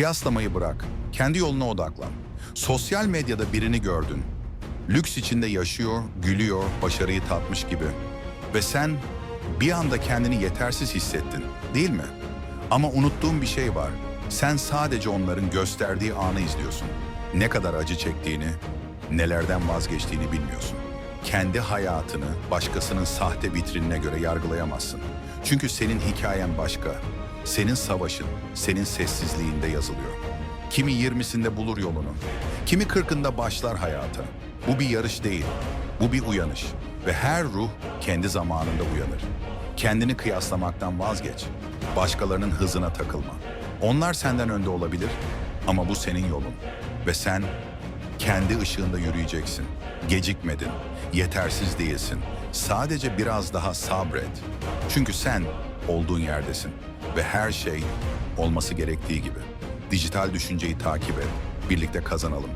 Kıyaslamayı bırak. Kendi yoluna odaklan. Sosyal medyada birini gördün. Lüks içinde yaşıyor, gülüyor, başarıyı tatmış gibi. Ve sen bir anda kendini yetersiz hissettin, değil mi? Ama unuttuğun bir şey var. Sen sadece onların gösterdiği anı izliyorsun. Ne kadar acı çektiğini, nelerden vazgeçtiğini bilmiyorsun. Kendi hayatını başkasının sahte vitrinine göre yargılayamazsın. Çünkü senin hikayen başka. Senin savaşın, senin sessizliğinde yazılıyor. Kimi yirmisinde bulur yolunu, kimi kırkında başlar hayata. Bu bir yarış değil, bu bir uyanış. Ve her ruh kendi zamanında uyanır. Kendini kıyaslamaktan vazgeç. Başkalarının hızına takılma. Onlar senden önde olabilir ama bu senin yolun. Ve sen kendi ışığında yürüyeceksin. Gecikmedin, yetersiz değilsin. Sadece biraz daha sabret. Çünkü sen olduğun yerdesin ve her şey olması gerektiği gibi. Dijital düşünceyi takip et. Birlikte kazanalım.